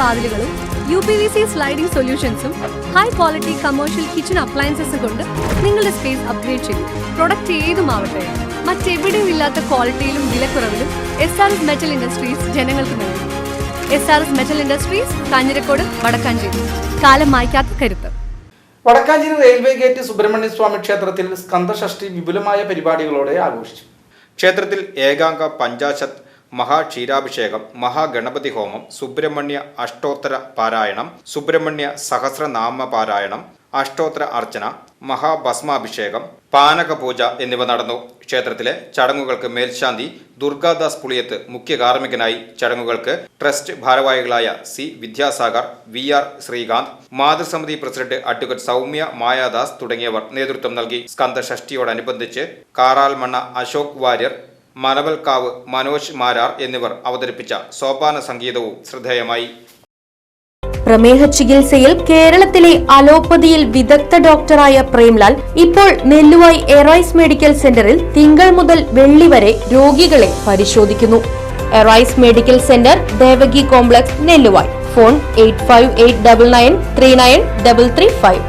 വാതിലുകളും U P V C sliding സൊല്യൂഷൻസും high quality commercial kitchen അപ്ലയൻസസും കൊണ്ട് നിങ്ങളുടെ സ്പേസ് അപ്ഗ്രേഡ് ചെയ്യും പ്രൊഡക്റ്റ് ഏതുമാവട്ടെ മറ്റെവിടെയും ഇല്ലാത്ത ക്വാളിറ്റിയിലും വിലക്കുറവിലും S R S metal industries ജനങ്ങൾക്ക് നൽകും. S R S metal industries Kanhirakode Vadakkanchery. കാലം മായ്ക്കാത്ത കരുത്ത്. വടക്കാഞ്ചേരി റെയിൽവേ ഗേറ്റ് സുബ്രഹ്മണ്യ സ്വാമി ക്ഷേത്രത്തിൽ സ്കന്ദഷഷ്ടി വിപുലമായ പരിപാടികളോടെ ആഘോഷിച്ചു. ക്ഷേത്രത്തിൽ ഏകാംഗ പഞ്ചാശത് മഹാക്ഷീരാഭിഷേകം മഹാഗണപതി ഹോമം സുബ്രഹ്മണ്യ അഷ്ടോത്തര പാരായണം സുബ്രഹ്മണ്യ സഹസ്രനാമ പാരായണം അഷ്ടോത്തര അർച്ചന മഹാഭസ്മാഭിഷേകം പാനകപൂജ എന്നിവ നടന്നു. ക്ഷേത്രത്തിലെ ചടങ്ങുകൾക്ക് മേൽശാന്തി ദുർഗാദാസ് പുളിയത്ത് മുഖ്യ കാർമ്മികനായി ചടങ്ങുകൾക്ക് ട്രസ്റ്റ് ഭാരവാഹികളായ C Vidyasagar V R Srikanth മാതൃസമിതി president advocate Soumya Mayadas തുടങ്ങിയവർ നേതൃത്വം നൽകി. സ്കന്ദഷഷ്ടിയോടനുബന്ധിച്ച് കാറാൽമണ്ണ അശോക് വാര്യർ മനവൽക്കാവ് മനോജ് മാരാർ എന്നിവർ അവതരിപ്പിച്ച സോപാന സംഗീതവും ശ്രദ്ധേയമായി. പ്രമേഹ ചികിത്സയിൽ കേരളത്തിലെ അലോപ്പതിയിൽ വിദഗ്ധ ഡോക്ടറായ പ്രേംലാൽ ഇപ്പോൾ നെല്ലുവായി എറൈസ് മെഡിക്കൽ സെന്ററിൽ തിങ്കൾ മുതൽ വെള്ളി വരെ രോഗികളെ പരിശോധിക്കുന്നു. Arise medical centre Devaki complex Nelluvai. Phone eight five eight double nine three nine double three five.